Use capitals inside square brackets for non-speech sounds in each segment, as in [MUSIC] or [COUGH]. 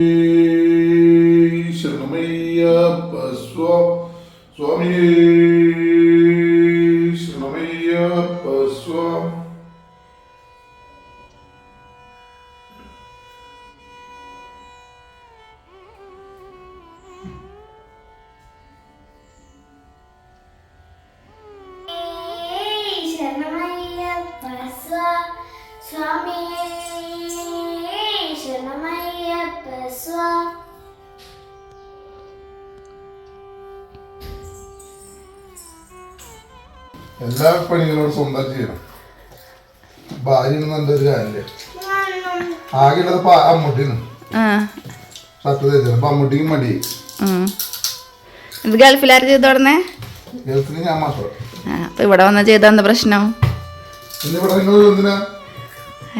Mm-hmm. പണികളോടും സ്വന്തം ചെയ്യണം. ഭാര്യ നല്ലൊരു കാര്യമില്ല. ആകെ ഇപ്പൊ അപ്പൊ അമ്മൂട്ടിക്ക് മടി ഉം. ഇത് ഗൾഫിലാരും ചെയ്തു തുടങ്ങേ ഗൾഫിന് ഞാൻ മാത്രം. ആ അപ്പൊ ഇവിടെ വന്ന് ചെയ്താ എന്താ പ്രശ്നം? ഇവിടെ നിങ്ങൾ എന്തിനാ?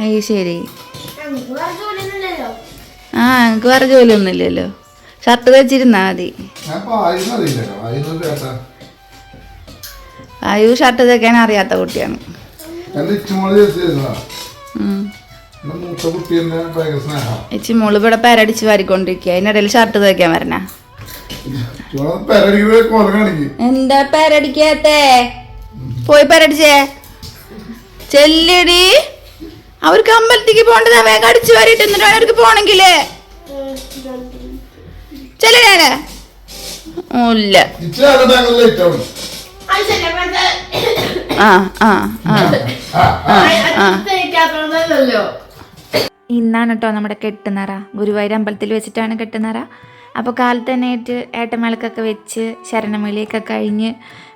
അയ്യ ശരി. ജോലിയൊന്നുമില്ലല്ലോ. ആ എനിക്ക് വേറെ ജോലിയൊന്നും ഇല്ലല്ലോ ഷർട്ട് തയ്ച്ചിരുന്നാ മതി. ഞാൻ ആയു ഷർട്ട് തേക്കാൻ അറിയാത്ത കുട്ടിയാണ്. ഇച്ചി മോൾ ഇവിടെ പേരടിച്ച് വാരിക്കൊണ്ടിരിക്കുക അതിനിടയിൽ ഷർട്ട് തേക്കാൻ വരണ. എന്താ പേരടിക്കാത്തേ? പോയി പേരടിച്ചേ. ചെല്ലടി. അവർക്ക് അമ്പലത്തേക്ക് പോണ്ടത് വേഗം അടിച്ചു വാരിട്ട് എന്നിട്ട് അവർക്ക് പോണെങ്കിലേ? ചെല്ലേ ഇല്ല ആ ആ ആ. ആ ഇന്നാണ് കേട്ടോ നമ്മുടെ കെട്ടുന്നറ ഗുരുവായൂർ അമ്പലത്തിൽ വെച്ചിട്ടാണ് കെട്ടുന്നറ അപ്പോൾ കാലത്ത് തന്നെ ആയിട്ട് ഏട്ടമലക്കൊക്കെ വെച്ച് ശരണമേളിയൊക്കെ കഴിഞ്ഞ്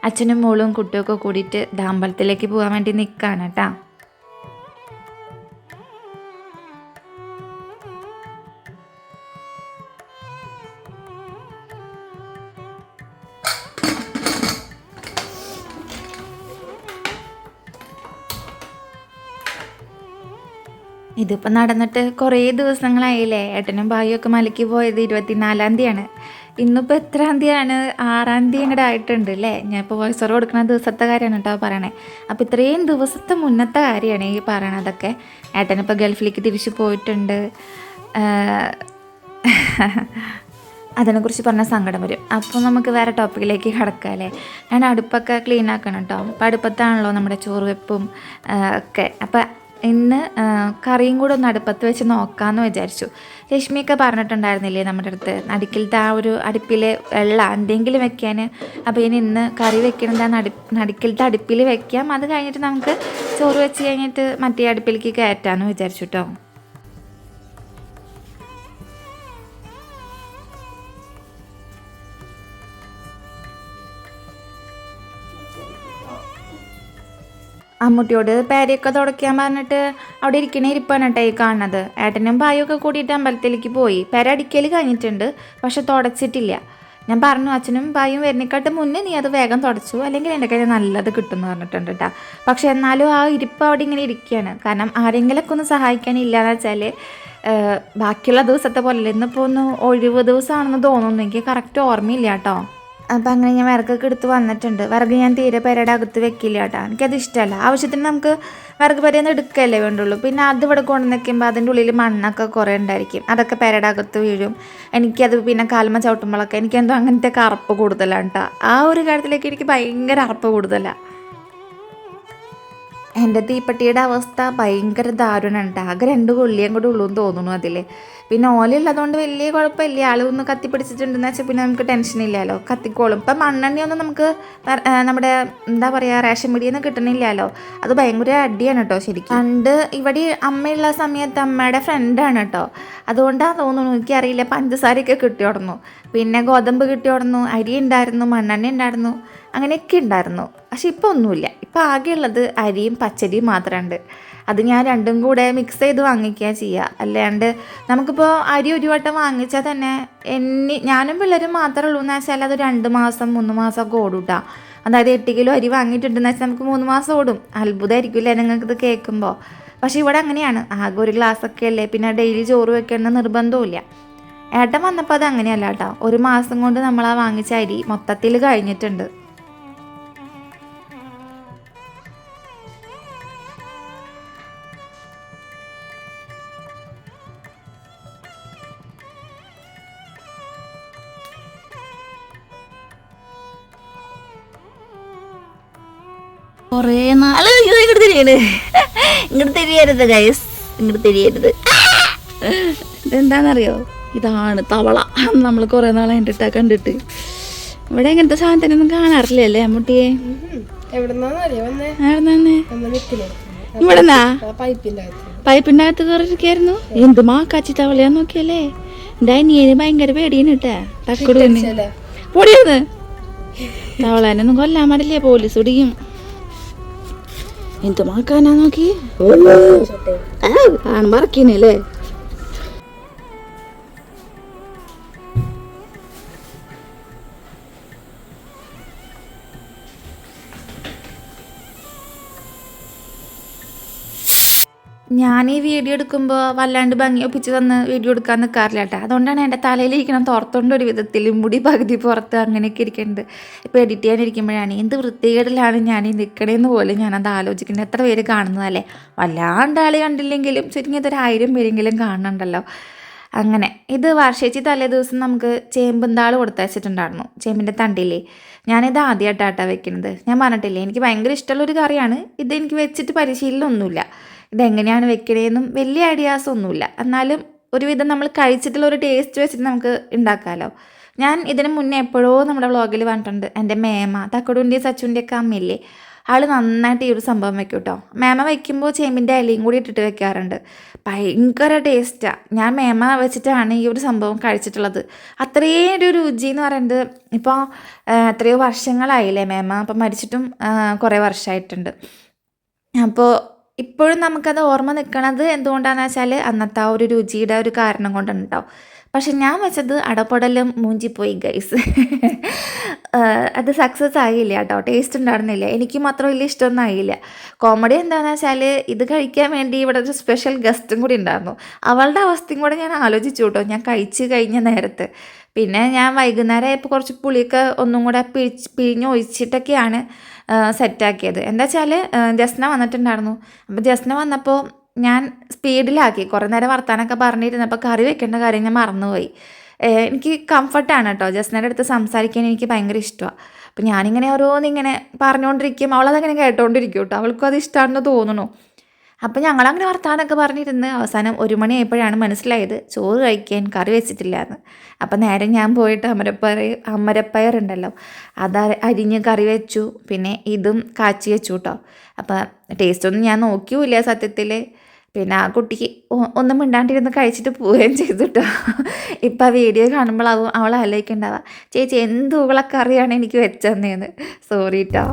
അച്ഛനും മോളും കുട്ടിയൊക്കെ കൂടിയിട്ട് ദാമ്പലത്തിലേക്ക് പോകാൻ വേണ്ടി നിൽക്കുകയാണ് കേട്ടോ ഇതിപ്പോൾ നടന്നിട്ട് കുറേ ദിവസങ്ങളായില്ലേ. ഏട്ടനും ഭായിയൊക്കെ മലയ്ക്ക് പോയത് ഇരുപത്തിനാലാം തീയതിയാണ്. ഇന്നിപ്പോൾ എത്രാം തീയതിയാണ്? ആറാം തീയതി ഇങ്ങോട്ട് ആയിട്ടുണ്ട് അല്ലേ ഞാൻ ഇപ്പോൾ വോയിസ് ഓവർ കൊടുക്കുന്ന ദിവസത്തെ കാര്യമാണ് കേട്ടോ പറയണേ. അപ്പോൾ ഇത്രയും ദിവസത്തെ മുന്നത്തെ കാര്യമാണ് ഈ പറയണതൊക്കെ. ഏട്ടനിപ്പോൾ ഗൾഫിലേക്ക് തിരിച്ചു പോയിട്ടുണ്ട്. അതിനെക്കുറിച്ച് പറഞ്ഞാൽ സങ്കടം വരും. അപ്പോൾ നമുക്ക് വേറെ ടോപ്പിക്കിലേക്ക് കിടക്കാം അല്ലേ ഞാൻ അടുപ്പൊക്കെ ക്ലീൻ ആക്കണം കേട്ടോ അപ്പോൾ അടുപ്പത്താണല്ലോ നമ്മുടെ ചോറ് വെപ്പും ഒക്കെ. അപ്പോൾ ഇന്ന് കറിയും കൂടെ ഒന്ന് അടുപ്പത്ത് വെച്ച് നോക്കാമെന്ന് വിചാരിച്ചു. രശ്മിയൊക്കെ പറഞ്ഞിട്ടുണ്ടായിരുന്നില്ലേ നമ്മുടെ അടുത്ത്? നടുക്കിലത്തെ ആ ഒരു അടുപ്പിൽ വെള്ളം എന്തെങ്കിലും വെക്കാൻ അപ്പോൾ ഇനി ഇന്ന് കറി വെക്കണത് ആ നടു അടുപ്പിൽ വെക്കാം. അത് കഴിഞ്ഞിട്ട് നമുക്ക് ചോറ് വെച്ച് കഴിഞ്ഞിട്ട് മറ്റേ അടുപ്പിലേക്ക് കയറ്റാമെന്ന് വിചാരിച്ചു കേട്ടോ അമ്മൂട്ടിയോട് പേരയൊക്കെ തുടയ്ക്കാൻ പറഞ്ഞിട്ട് അവിടെ ഇരിക്കണ ഇരിപ്പാണ് കേട്ടോ ഈ കാണുന്നത്. ഏട്ടനും ഭായിയൊക്കെ കൂടിയിട്ട് അമ്പലത്തിലേക്ക് പോയി. പേര അടിക്കൽ കഴിഞ്ഞിട്ടുണ്ട് പക്ഷെ തുടച്ചിട്ടില്ല. ഞാൻ പറഞ്ഞു അച്ഛനും ഭായും വരുന്നേക്കാട്ട് മുന്നേ നീ അത് വേഗം തുടച്ചു. അല്ലെങ്കിൽ എന്റെ കയ്യിൽ നല്ലത് കിട്ടും എന്ന് പറഞ്ഞിട്ടുണ്ട് കേട്ടോ. പക്ഷെ എന്നാലും ആ ഇരിപ്പ് അവിടെ ഇങ്ങനെ ഇരിക്കുകയാണ്. കാരണം ആരെങ്കിലൊക്കെ ഒന്ന് സഹായിക്കാനില്ലാന്ന് വെച്ചാൽ ബാക്കിയുള്ള ദിവസത്തെ പോലെ ഇന്നിപ്പോൾ ഒന്ന് ഒഴിവ് ദിവസമാണെന്ന് തോന്നുന്നു. എനിക്ക് കറക്റ്റ് ഓർമ്മയില്ല കേട്ടോ. അപ്പം അങ്ങനെ ഞാൻ വിറകൊക്കെ എടുത്ത് വന്നിട്ടുണ്ട്. വിറക് ഞാൻ തീരെ പെരയുടെ അകത്ത് വെക്കില്ല കേട്ടോ. എനിക്കത് ഇഷ്ടമല്ല. ആവശ്യത്തിന് നമുക്ക് വിറക് പെരയിൽ എടുക്കല്ലേ വേണ്ടുള്ളൂ. പിന്നെ അത് ഇവിടെ കൊണ്ടു നിൽക്കുമ്പോൾ അതിന്റെ ഉള്ളിൽ മണ്ണൊക്കെ കുറേ ഉണ്ടായിരിക്കും. അതൊക്കെ പെരയുടെ അകത്ത് വീഴും. എനിക്കത് പിന്നെ കാൽമ ചവിട്ടുമ്പോഴൊക്കെ എനിക്കെന്തോ അങ്ങനത്തെ അറപ്പ് കൂടുതലാണ് കേട്ടോ. ആ ഒരു കാര്യത്തിലേക്ക് എനിക്ക് ഭയങ്കര അറപ്പ് കൂടുതലാണ് എന്റെ തീപ്പെട്ടിയുടെ അവസ്ഥ ഭയങ്കര ദാരുണമാണ് കേട്ടോ. ആകെ രണ്ട് കൊള്ളിയും കൂടെ ഉള്ളൂ എന്ന് തോന്നുന്നു അതിൽ പിന്നെ ഓലയുള്ളതുകൊണ്ട് വലിയ കുഴപ്പമില്ല ആളൊന്ന് ഒന്ന് കത്തിപ്പിടിച്ചിട്ടുണ്ടെന്ന് വെച്ചാൽ പിന്നെ നമുക്ക് ടെൻഷൻ ഇല്ലല്ലോ. കത്തിക്കോളും. ഇപ്പം മണ്ണെണ്ണയൊന്നും നമുക്ക് നമ്മുടെ എന്താ പറയുക റേഷൻ പിടിയിൽ നിന്ന് കിട്ടണില്ലല്ലോ. അത് ഭയങ്കര അടിയാണ് കേട്ടോ ശരിക്കും. പണ്ട് ഇവിടെ അമ്മയുള്ള സമയത്ത് അമ്മയുടെ ഫ്രണ്ടാണ് കേട്ടോ അതുകൊണ്ടാണ് തോന്നുന്നു എനിക്കറിയില്ല. പഞ്ചസാരയൊക്കെ കിട്ടിയോടുന്നു പിന്നെ ഗോതമ്പ് കിട്ടി കിട്ടിയോടുന്നു അരി ഉണ്ടായിരുന്നു മണ്ണെണ്ണ ഉണ്ടായിരുന്നു അങ്ങനെയൊക്കെ ഉണ്ടായിരുന്നു പക്ഷെ ഇപ്പോൾ ഒന്നുമില്ല. ഇപ്പോൾ ആകെയുള്ളത് അരിയും പച്ചരിയും മാത്രമുണ്ട് അത് ഞാൻ രണ്ടും കൂടെ മിക്സ് ചെയ്ത് വാങ്ങിക്കുക ചെയ്യുക അല്ലാണ്ട് നമുക്കിപ്പോൾ അരി ഒരു വട്ടം വാങ്ങിച്ചാൽ തന്നെ എന്നി ഞാനും പിള്ളേരും മാത്രമേ ഉള്ളൂ എന്ന് വെച്ചാൽ അത് രണ്ട് മാസം മൂന്ന് മാസമൊക്കെ ഓടും കേട്ടോ അതായത് എട്ട് കിലോ അരി വാങ്ങിയിട്ടുണ്ടെന്ന് വെച്ചാൽ നമുക്ക് മൂന്ന് മാസം ഓടും. അത്ഭുതമായിരിക്കില്ലേ നിങ്ങൾക്ക് ഇത് കേൾക്കുമ്പോൾ പക്ഷേ ഇവിടെ അങ്ങനെയാണ്. ആകെ ഒരു ഗ്ലാസ്സൊക്കെ അല്ലേ? പിന്നെ ഡെയിലി ചോറ് വെക്കണമെന്ന് നിർബന്ധമില്ല ഏട്ടൻ വന്നപ്പോൾ അത് അങ്ങനെയല്ല കേട്ടോ ഒരു മാസം കൊണ്ട് നമ്മൾ ആ വാങ്ങിച്ച അരി മൊത്തത്തിൽ കഴിഞ്ഞിട്ടുണ്ട്. കുറേ നാൾ ഇങ്ങോട്ട് തിരിയാണ്. ഇങ്ങോട്ട് തിരിയരുത് ഗൈസ് ഇങ്ങോട്ട് തിരിയരുത്. ഇതെന്താണെന്നറിയോ ഇതാണ് തവള. നമ്മൾ കുറെ നാളെ കണ്ടിട്ടാ കണ്ടിട്ട്. ഇവിടെ ഇങ്ങനത്തെ സാധനത്തിനൊന്നും കാണാറില്ലല്ലേ അമ്മൂട്ടിയെ? ഇവിടെന്നാ? പൈപ്പിന്റെ അകത്ത്. കയറിയിരിക്കായിരുന്നു എന്ത് മാക്കാച്ചി തവളയാ നോക്കിയല്ലേ? എന്റെ അനിയന് ഭയങ്കര പേടിയാണ് കേട്ടാ. തക്കടുവിന്. പൊടിയത് തവളാനൊന്നും കൊല്ലാൻ പാടില്ലേ പോലീസ് പിടിക്കും. എന്ത് മാക്കാനാ നോക്കി? ആണ് മറക്കണല്ലേ ഞാൻ ഈ വീഡിയോ എടുക്കുമ്പോൾ വല്ലാണ്ട് ഭംഗി ഒപ്പിച്ച് വന്ന് വീഡിയോ എടുക്കാൻ നിൽക്കാറില്ല കേട്ടോ. അതുകൊണ്ടാണ് എന്റെ തലയിലിരിക്കണം തുറത്തുകൊണ്ട് ഒരു വിധത്തിൽ മുടി പകുതി പുറത്ത് അങ്ങനെയൊക്കെ ഇരിക്കുന്നുണ്ട് ഇപ്പോൾ എഡിറ്റ് ചെയ്യാനിരിക്കുമ്പോഴാണ് എന്ത് വൃത്തികേടിലാണ് ഞാൻ ഈ നിൽക്കണേന്ന് പോലും ഞാനത് ആലോചിക്കുന്നത് എത്ര പേര് കാണുന്നതല്ലേ? വല്ലാണ്ട് ആൾ കണ്ടില്ലെങ്കിലും ചുരുങ്ങി ഇതൊരു ആയിരം പേരെങ്കിലും കാണുന്നുണ്ടല്ലോ അങ്ങനെ ഇത് വർഷേച്ചി തലേ ദിവസം നമുക്ക് ചേമ്പുന്താൾ കൊടുത്തയച്ചിട്ടുണ്ടായിരുന്നു. ചേമ്പിന്റെ തണ്ടില്ലേ ഞാനിത് ആദ്യമായിട്ടാട്ടാ വെക്കുന്നത് ഞാൻ പറഞ്ഞിട്ടില്ലേ എനിക്ക് ഭയങ്കര ഇഷ്ടമുള്ളൊരു കറിയാണ്. ഇത് എനിക്ക് വെച്ചിട്ട് പരിശീലനമൊന്നുമില്ല. ഇതെങ്ങനെയാണ് വെക്കണേന്നും വലിയ ഐഡിയാസ് ഒന്നുമില്ല. എന്നാലും ഒരുവിധം നമ്മൾ കഴിച്ചിട്ടുള്ള ഒരു ടേസ്റ്റ് വെച്ചിട്ട് നമുക്ക് ഉണ്ടാക്കാമല്ലോ ഞാൻ ഇതിന് മുന്നേ എപ്പോഴോ നമ്മുടെ വ്ളോഗിൽ പറഞ്ഞിട്ടുണ്ട് എന്റെ മേമ തക്കടുണ്ടി സച്ചുണ്ടി ഒക്കെ അമ്മയില്ലേ? ആൾ നന്നായിട്ട് ഈ ഒരു സംഭവം വെക്കും കേട്ടോ മേമ വയ്ക്കുമ്പോൾ ചേമ്പിന്റെ ഇലയും കൂടി ഇട്ടിട്ട് വെക്കാറുണ്ട്. ഭയങ്കര ടേസ്റ്റാണ് ഞാൻ മേമ വെച്ചിട്ടാണ് ഈ ഒരു സംഭവം കഴിച്ചിട്ടുള്ളത്. അത്രയും ഒരു രുചി എന്ന് പറയുന്നത് ഇപ്പോൾ എത്രയോ വർഷങ്ങളായില്ലേ മേമ അപ്പം മരിച്ചിട്ടും കുറേ വർഷമായിട്ടുണ്ട് അപ്പോൾ ഇപ്പോഴും നമുക്കത് ഓർമ്മ നിൽക്കണത് എന്തുകൊണ്ടാണെന്ന് വെച്ചാൽ അന്നത്തെ ആ ഒരു രുചിയുടെ ഒരു കാരണം കൊണ്ടാണ് കേട്ടോ പക്ഷെ ഞാൻ വെച്ചത് അടപടലും മൂഞ്ചിപ്പോയി ഗൈസ് [LAUGHS] അത് സക്സസ് ആയില്ല കേട്ടോ ടേസ്റ്റ് ഉണ്ടായിരുന്നില്ല. എനിക്ക് മാത്രം വലിയ ഇഷ്ടമൊന്നും ആയില്ല. കോമഡി എന്താണെന്ന് വെച്ചാൽ ഇത് കഴിക്കാൻ വേണ്ടി ഇവിടെ ഒരു സ്പെഷ്യൽ ഗസ്റ്റും കൂടി ഉണ്ടായിരുന്നു. അവളുടെ അവസ്ഥയും കൂടെ ഞാൻ ആലോചിച്ചു കേട്ടോ ഞാൻ കഴിച്ച് കഴിഞ്ഞ നേരത്ത്. പിന്നെ ഞാൻ വൈകുന്നേരം ആയപ്പോൾ കുറച്ച് പുളിയൊക്കെ ഒന്നും കൂടെ പിഴിച്ച് പിഴിഞ്ഞ് ഒഴിച്ചിട്ടൊക്കെയാണ് സെറ്റാക്കിയത്. എന്താ വെച്ചാൽ ജസ്ന വന്നിട്ടുണ്ടായിരുന്നു. അപ്പോൾ ജസ്ന വന്നപ്പോൾ ഞാൻ സ്പീഡിലാക്കി. കുറേ നേരം വർത്താനൊക്കെ പറഞ്ഞിരുന്നപ്പോൾ കറി വെക്കേണ്ട കാര്യം ഞാൻ മറന്നുപോയി. എനിക്ക് കംഫർട്ടാണ് കേട്ടോ ജസ്നയുടെ അടുത്ത് സംസാരിക്കാൻ എനിക്ക് ഭയങ്കര ഇഷ്ടമാണ് അപ്പം ഞാനിങ്ങനെ ഓരോന്നിങ്ങനെ പറഞ്ഞുകൊണ്ടിരിക്കും അവളതങ്ങനെ കേട്ടോണ്ടിരിക്കും കേട്ടോ അവൾക്കും അത് ഇഷ്ടമാണെന്ന് തോന്നുന്നു. അപ്പം ഞങ്ങളങ്ങനെ വർത്താനൊക്കെ പറഞ്ഞിരുന്ന്. അവസാനം ഒരു മണിയായപ്പോഴാണ് മനസ്സിലായത് ചോറ് കഴിക്കാൻ കറി വെച്ചിട്ടില്ല എന്ന് അപ്പം നേരെ ഞാൻ പോയിട്ട് അമരപ്പയർ അമരപ്പയർ ഉണ്ടല്ലോ അത് അര- അരിഞ്ഞ് കറി വെച്ചു. പിന്നെ ഇതും കാച്ചി വെച്ചു കേട്ടോ അപ്പം ടേസ്റ്റൊന്നും ഞാൻ നോക്കിയൂല സത്യത്തിൽ പിന്നെ ആ കുട്ടിക്ക് ഒന്നും മിണ്ടാണ്ടിരുന്ന് കഴിച്ചിട്ട് പോവുകയും ചെയ്തു കേട്ടോ ഇപ്പം ആ വീഡിയോ കാണുമ്പോൾ അവ അവൾ ആലോചിക്കണ്ടാവുക ചേച്ചി എന്ത് അറിയാണ് എനിക്ക് വെച്ചതെന്ന് സോറി കേട്ടോ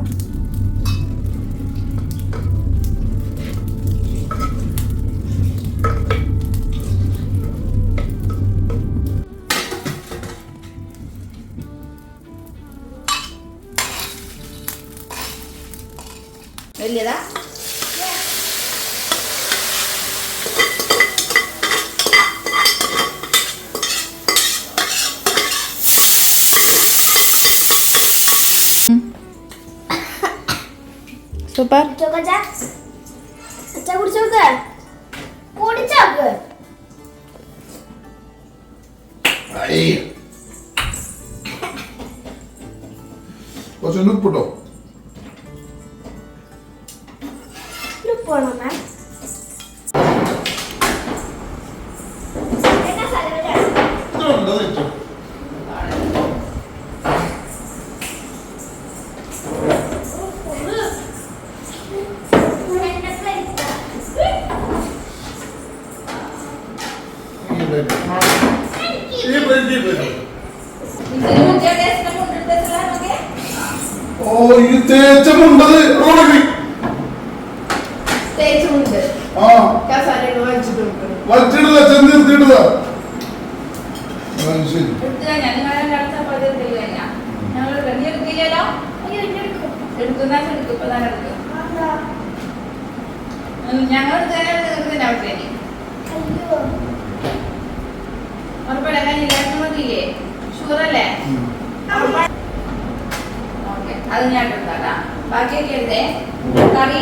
കുറച്ചുകൂടി ഉപ്പിട്ടോ പോണം മാം എന്നാ സ്ഥലം ഇതുണ്ടോ തെറ്റോ? ഈ plate. ഈ plate, ഈ plate. ഓ ഇത് തേച്ചമുണ്ടത് റോഡി ആ വച്ചിടുക ചെന്ന് നിർത്തിയിടുക ശരി. ഞങ്ങൾ. ഓക്കെ അത് ഞാൻ ബാക്കിയൊക്കെ എഴുതേ കറി?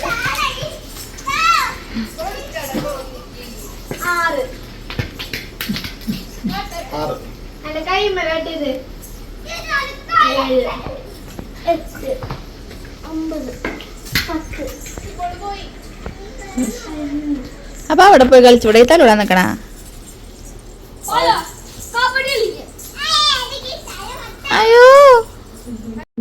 ആറ്. എന്റെ കൈ കാട്ടിയത്. ഏഴ് എട്ട് ഒമ്പത് പത്ത്. അപ്പൊ അവിടെ പോയി കളിച്ചൂടെ? തലൂടാ നിക്കണ?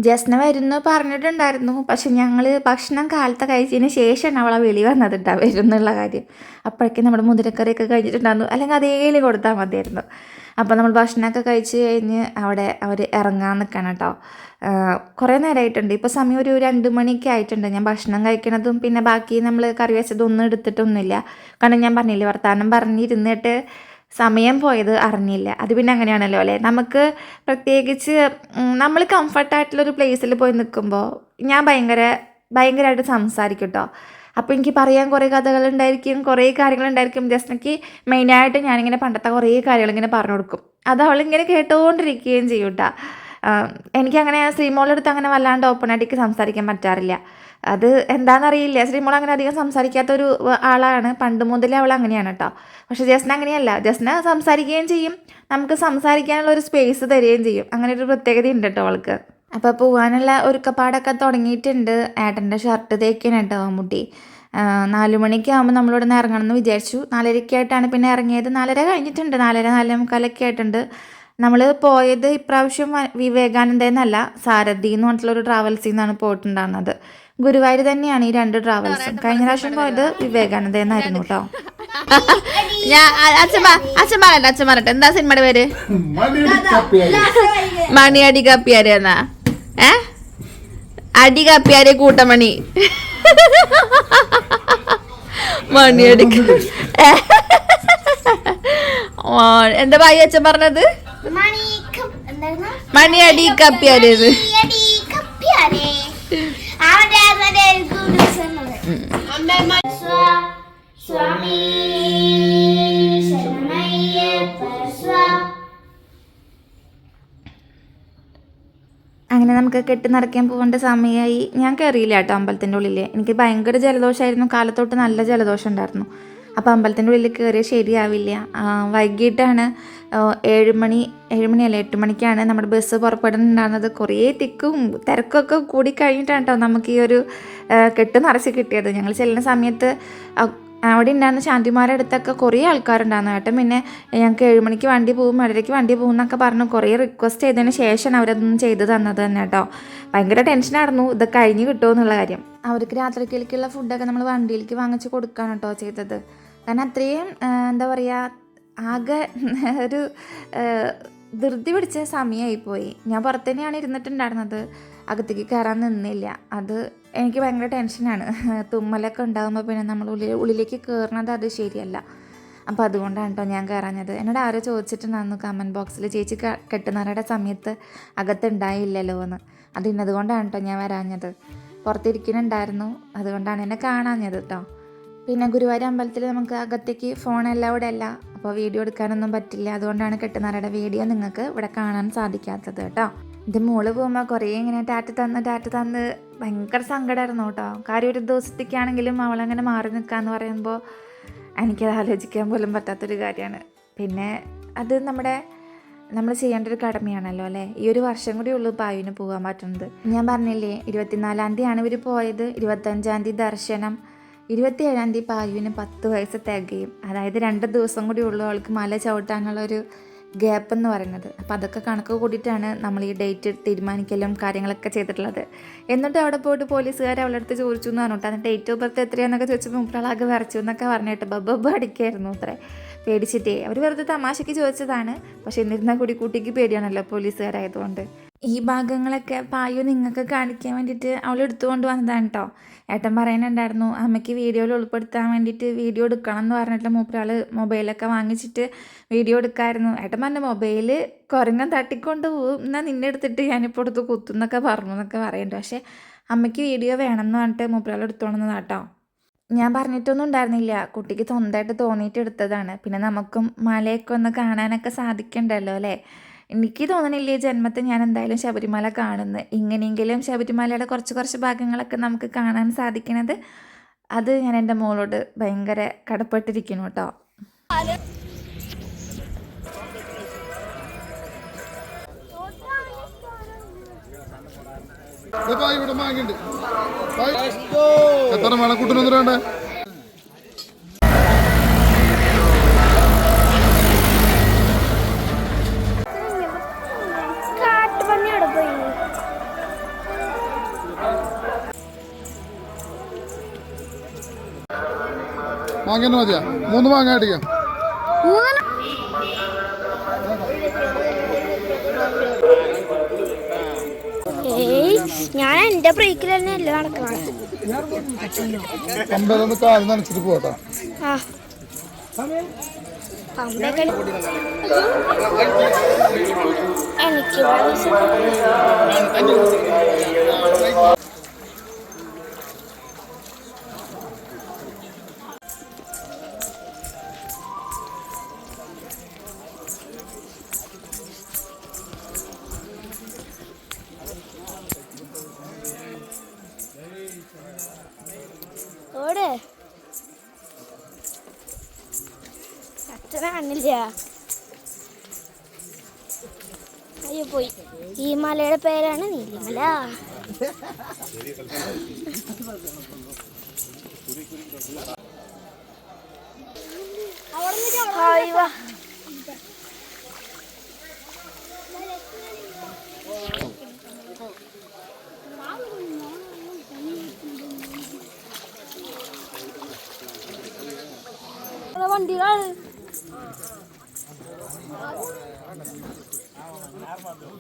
ജസ്ന വരുന്നു പറഞ്ഞിട്ടുണ്ടായിരുന്നു. പക്ഷെ ഞങ്ങൾ ഭക്ഷണം കാലത്തെ കഴിച്ചതിന് ശേഷമാണ് അവളെ വെളി വന്നത് കേട്ടോ വരുന്നുള്ള കാര്യം. അപ്പോഴേക്കും നമ്മുടെ മുതിരക്കറിയൊക്കെ കഴിഞ്ഞിട്ടുണ്ടായിരുന്നു. അല്ലെങ്കിൽ അതേലും കൊടുത്താൽ മതിയായിരുന്നു. അപ്പോൾ നമ്മൾ ഭക്ഷണമൊക്കെ കഴിച്ച് കഴിഞ്ഞ് അവിടെ അവർ ഇറങ്ങാൻ നിൽക്കണം കേട്ടോ. കുറേ നേരമായിട്ടുണ്ട്. ഇപ്പോൾ സമയം ഒരു രണ്ട് മണിയൊക്കെ ആയിട്ടുണ്ട്. ഞാൻ ഭക്ഷണം കഴിക്കണതും പിന്നെ ബാക്കി നമ്മൾ കറി വെച്ചതും ഒന്നും എടുത്തിട്ടൊന്നുമില്ല. കാരണം ഞാൻ പറഞ്ഞില്ലേ വർത്തമാനം പറഞ്ഞിരുന്നിട്ട് സമയം പോയത് അറിഞ്ഞില്ല. അത് പിന്നെ അങ്ങനെയാണല്ലോ അല്ലേ? നമുക്ക് പ്രത്യേകിച്ച് നമ്മൾ കംഫർട്ടായിട്ടുള്ളൊരു പ്ലേസിൽ പോയി നിൽക്കുമ്പോൾ ഞാൻ ഭയങ്കര ഭയങ്കരമായിട്ട് സംസാരിക്കും കേട്ടോ അപ്പോൾ എനിക്ക് പറയാൻ കുറേ കഥകളുണ്ടായിരിക്കും കുറേ കാര്യങ്ങളുണ്ടായിരിക്കും ജസ്റ്റ് എനിക്ക് മെയിനായിട്ട് ഞാനിങ്ങനെ പണ്ടത്തെ കുറേ കാര്യങ്ങൾ ഇങ്ങനെ പറഞ്ഞു കൊടുക്കും. അത് അവളിങ്ങനെ കേട്ടുകൊണ്ടിരിക്കുകയും ചെയ്യും കേട്ടോ എനിക്കങ്ങനെ ശ്രീമോളെടുത്ത് അങ്ങനെ വല്ലാണ്ട് ഓപ്പണായിട്ട് സംസാരിക്കാൻ പറ്റാറില്ല. അത് എന്താണെന്നറിയില്ല ശ്രീമോൾ അങ്ങനെ അധികം സംസാരിക്കാത്ത ഒരു ആളാണ്. പണ്ട് മുതലേ അവൾ അങ്ങനെയാണ് കേട്ടോ പക്ഷെ ജസ്ന അങ്ങനെയല്ല. ജസ്ന സംസാരിക്കുകയും ചെയ്യും. നമുക്ക് സംസാരിക്കാനുള്ള ഒരു സ്പേസ് തരികയും ചെയ്യും. അങ്ങനെ ഒരു പ്രത്യേകത ഉണ്ട് കേട്ടോ അവൾക്ക്. അപ്പോൾ പോകാനുള്ള ഒരുക്കപ്പാടൊക്കെ തുടങ്ങിയിട്ടുണ്ട്. ഏട്ടന്റെ ഷർട്ട് തേക്കാൻ കേട്ടോ മമ്മൂട്ടി. നാലു മണിക്ക് ആകുമ്പോൾ നമ്മളിവിടെ നിന്ന് ഇറങ്ങണം എന്ന് വിചാരിച്ചു. നാലരയ്ക്കായിട്ടാണ് പിന്നെ ഇറങ്ങിയത്. നാലര കഴിഞ്ഞിട്ടുണ്ട്. നാലര നാലേ മുക്കാലൊക്കെ ആയിട്ടുണ്ട്. നമ്മൾ പോയത് ഇപ്രാവശ്യം വിവേകാനന്ദയെന്നല്ല സാരഥി എന്ന് പറഞ്ഞിട്ടുള്ളൊരു ട്രാവൽസിൽ നിന്നാണ് പോയിട്ടുണ്ടായിരുന്നത്. ഗുരുവായൂർ തന്നെയാണ് ഈ രണ്ട് ട്രാവൽസും കഴിഞ്ഞ പ്രാവശ്യം പോയത് വിവേകാനന്ദയെന്നായിരുന്നു കേട്ടോ. ഞാൻ അച്ഛൻ അച്ഛൻ പറയട്ടെ അച്ഛൻ പറയട്ടെ. എന്താ സിനിമയുടെ പേര്? മണിയടി കപ്പിയായി മണി അടി കപ്പിയാരെ എന്നാ. ഏ? അടി കപ്പിയാരെ കൂട്ടമണി. മണി അടി ഏ? ഓ, എന്താ ഭായി അച്ഛൻ പറഞ്ഞത്? മണി കപ്പ് എന്തായിരുന്നു മണി അടി കപ്പിയാരേത് സ്വാമി അങ്ങനെ നമുക്ക് കെട്ടി നിറയ്ക്കാൻ പോകേണ്ട സമയമായി. ഞാൻ കയറിയില്ല കേട്ടോ അമ്പലത്തിന്റെ ഉള്ളിൽ എനിക്ക് ഭയങ്കര ജലദോഷമായിരുന്നു കാലത്തോട്ട് നല്ല ജലദോഷം ഉണ്ടായിരുന്നു. അപ്പോൾ അമ്പലത്തിന്റെ ഉള്ളിൽ കയറിയാൽ ശരിയാവില്ല. വൈകിട്ടാണ് ഏഴുമണി ഏഴ് മണി ഏഴ് മണിയല്ല എട്ട് മണിക്കാണ് നമ്മുടെ ബസ് പുറപ്പെടുന്നുണ്ടാകുന്നത് കുറേ തിക്കും തിരക്കൊക്കെ കൂടി കഴിഞ്ഞിട്ടാണ് കേട്ടോ നമുക്ക് ഈ ഒരു കെട്ട് കിട്ടിയത്. ഞങ്ങൾ ചെല്ലുന്ന സമയത്ത് അവിടെ ഉണ്ടായിരുന്ന ശാന്തിമാരുടെ അടുത്തൊക്കെ കുറേ ആൾക്കാരുണ്ടായിരുന്നു. ഏട്ടൻ പിന്നെ ഞങ്ങൾക്ക് ഏഴുമണിക്ക് വണ്ടി പോകും ഏഴരയ്ക്ക് വണ്ടി പോകും എന്നൊക്കെ പറഞ്ഞു കുറേ റിക്വസ്റ്റ് ചെയ്തതിന് ശേഷം അവരതൊന്നും ചെയ്തു തന്നത് തന്നെ കേട്ടോ. ഭയങ്കര ടെൻഷനായിരുന്നു ഇത് കഴിഞ്ഞ് കിട്ടുമോ എന്നുള്ള കാര്യം. അവർക്ക് രാത്രിക്കിലേക്കുള്ള ഫുഡൊക്കെ നമ്മൾ വണ്ടിയിലേക്ക് വാങ്ങിച്ച് കൊടുക്കുകയാണ് കേട്ടോ ചെയ്തത്. കാരണം അത്രയും എന്താ പറയുക ആകെ [LAUGHS] ഒരു ധൃതി പിടിച്ച സമയമായിപ്പോയി ഞാൻ പുറത്ത് തന്നെയാണ് ഇരുന്നിട്ടുണ്ടായിരുന്നത്. അകത്തേക്ക് കയറാൻ നിന്നില്ല. അത് എനിക്ക് ഭയങ്കര ടെൻഷനാണ് തുമ്മലൊക്കെ ഉണ്ടാകുമ്പോൾ പിന്നെ നമ്മൾ ഉള്ളിൽ ഉള്ളിലേക്ക് കയറുന്നത് അത് ശരിയല്ല. അപ്പോൾ അതുകൊണ്ടാണ് കേട്ടോ ഞാൻ കയറാഞ്ഞത് എന്നോട് ആരോ ചോദിച്ചിട്ടുണ്ടായിരുന്നു കമന്റ് ബോക്സിൽ ചേച്ചി കെട്ടുന്നവരുടെ സമയത്ത് അകത്തുണ്ടായില്ലല്ലോ എന്ന്. അത് ഇന്നതുകൊണ്ടാണ് കേട്ടോ ഞാൻ വരാഞ്ഞത്. പുറത്തിരിക്കുന്നുണ്ടായിരുന്നു. അതുകൊണ്ടാണ് എന്നെ കാണാഞ്ഞത് കേട്ടോ പിന്നെ ഗുരുവായൂർ അമ്പലത്തിൽ നമുക്ക് അകത്തേക്ക് ഫോൺ അലൗഡ് അല്ല. അപ്പോൾ വീഡിയോ എടുക്കാനൊന്നും പറ്റില്ല. അതുകൊണ്ടാണ് കെട്ടുന്നവരുടെ വീഡിയോ നിങ്ങൾക്ക് ഇവിടെ കാണാൻ സാധിക്കാത്തത് കേട്ടോ ഇത് മോൾ പോകുമ്പോൾ കുറേ ഇങ്ങനെ ടാറ്റ തന്ന് ടാറ്റ തന്ന് ഭയങ്കര സങ്കടമായിരുന്നു കേട്ടോ. കാര്യം ഒരു ദിവസത്തേക്കാണെങ്കിലും അവളങ്ങനെ മാറി നിൽക്കാന്ന് പറയുമ്പോൾ എനിക്കത് ആലോചിക്കാൻ പോലും പറ്റാത്തൊരു കാര്യമാണ്. പിന്നെ അത് നമ്മുടെ നമ്മൾ ചെയ്യേണ്ട ഒരു കടമയാണല്ലോ അല്ലേ? ഈ ഒരു വർഷം കൂടി ഉള്ളൂ പായുവിന് പോകാൻ പറ്റുന്നത്. ഞാൻ പറഞ്ഞില്ലേ ഇരുപത്തിനാലാം തീയതിയാണ് ഇവർ പോയത്. ഇരുപത്തഞ്ചാം തീയതി ദർശനം. ഇരുപത്തിയേഴാം തീയതി പായുവിന് പത്ത് വയസ്സ് തികയും. അതായത് രണ്ട് ദിവസം കൂടി ഉള്ളൂ അവൾക്ക് മല ചവിട്ടാനുള്ള ഒരു ഗ്യാപ്പ് എന്ന് പറയുന്നത്. അപ്പോൾ അതൊക്കെ കണക്ക് കൂടിയിട്ടാണ് നമ്മൾ ഈ ഡേറ്റ് തീരുമാനിക്കലും കാര്യങ്ങളൊക്കെ ചെയ്തിട്ടുള്ളത്. എന്നിട്ട് അവിടെ പോയിട്ട് പോലീസുകാർ അവളുടെ അടുത്ത് ചോദിച്ചു എന്ന് പറഞ്ഞിട്ട് അതിന് ഡേറ്റ് ഓഫ് ബർത്ത് എത്രയാണെന്നൊക്കെ ചോദിച്ചപ്പോൾ മുപ്പളാകെ വരച്ചു എന്നൊക്കെ പറഞ്ഞിട്ട് ബബ്ബ അടിക്കായിരുന്നു അത്രേ. പേടിച്ചിട്ടേ. അവർ വെറുതെ തമാശയ്ക്ക് ചോദിച്ചതാണ്. പക്ഷേ എന്നിരുന്നാൽ കൂടി കുട്ടിക്ക് പേടിയാണല്ലോ പോലീസുകാരായതുകൊണ്ട് ഈ ഭാഗങ്ങളൊക്കെ പായു നിങ്ങൾക്ക് കാണിക്കാൻ വേണ്ടിയിട്ട് അവൾ എടുത്തുകൊണ്ട് വന്നതാണ് കേട്ടോ ഏട്ടൻ പറയുന്നുണ്ടായിരുന്നു അമ്മയ്ക്ക് വീഡിയോയിൽ ഉൾപ്പെടുത്താൻ വേണ്ടിയിട്ട് വീഡിയോ എടുക്കണം എന്ന് പറഞ്ഞിട്ട് മൂപ്പരാൾ മൊബൈലൊക്കെ വാങ്ങിച്ചിട്ട് വീഡിയോ എടുക്കായിരുന്നു. ഏട്ടൻ പറഞ്ഞ മൊബൈൽ കുരങ്ങൻ തട്ടിക്കൊണ്ട് പോകും എന്നാൽ നിന്നെ എടുത്തിട്ട് ഞാനിപ്പോൾ എടുത്ത് കുത്തും എന്നൊക്കെ പറഞ്ഞു എന്നൊക്കെ പറയുന്നുണ്ട്. പക്ഷേ അമ്മയ്ക്ക് വീഡിയോ വേണം എന്ന് പറഞ്ഞിട്ട് മൂപ്പരാൾ എടുത്തോണമെന്നതാട്ടോ ഞാൻ പറഞ്ഞിട്ടൊന്നും ഉണ്ടായിരുന്നില്ല. കുട്ടിക്ക് സ്വന്തമായിട്ട് തോന്നിയിട്ട് എടുത്തതാണ്. പിന്നെ നമുക്കും മലയൊക്കെ ഒന്ന് കാണാനൊക്കെ സാധിക്കണ്ടല്ലോ അല്ലേ? എനിക്ക് തോന്നണില്ലേ ജന്മത്തെ ജന്മത്തിൽ ഞാൻ എന്തായാലും ശബരിമല കാണുന്നത് ഇങ്ങനെയെങ്കിലും ശബരിമലയുടെ കുറച്ച് കുറച്ച് ഭാഗങ്ങളൊക്കെ നമുക്ക് കാണാൻ സാധിക്കണത് അത് ഞാൻ എന്റെ മോളോട് ഭയങ്കര കടപ്പെട്ടിരിക്കുന്നു കേട്ടോ. എത്ര മണക്കൂട്ടിനൊന്നും കുട്ടനൊന്നും വേണ്ടേ വാങ്ങിയെന്നെ മതിയാ. മൂന്ന് മാങ്ങ അടിക്കാം. ഞാൻ എന്റെ ബ്രേക്കിൽ തന്നെ അല്ല നടക്കണം അമ്പലൊന്ന് കാൽ നനച്ചിട്ട് പോട്ടാ. എനിക്ക് കണ്ടില്ല അയ്യോ പോയി. ഈ മലയുടെ പേരാണ് നീലിമല.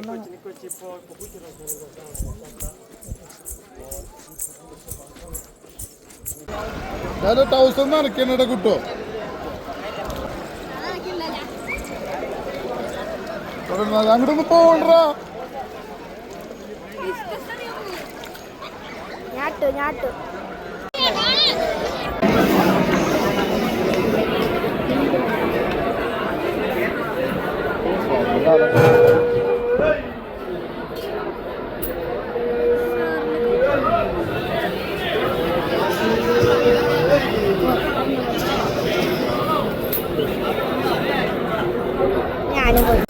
വണ്ടികൾ കുറച്ച് കുറച്ച് ഇനിയാണോ എത്രയാടോ ഞാൻ ടൗസർ നനക്കണടെ കുട്ടോ അങ്ങോട്ടൊന്ന് പോണ്ടാ ഞാട്ടു ഞാട്ടു ഞാനും പോയി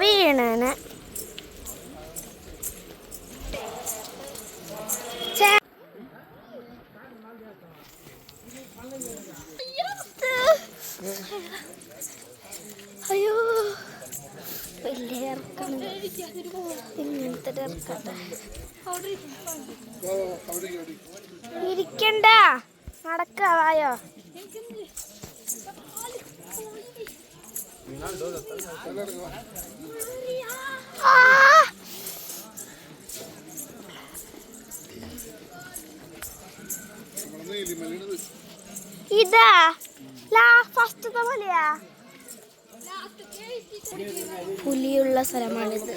ഇപ്പൊ അയ്യോ വലിയ ഇങ്ങനത്തെ ഇരിക്കണ്ട. നടക്കാവായോ ഇതാ. ഫസ്റ്റത്തെ പോലെയാ പുലിയുള്ള സ്ഥലമാണിത്.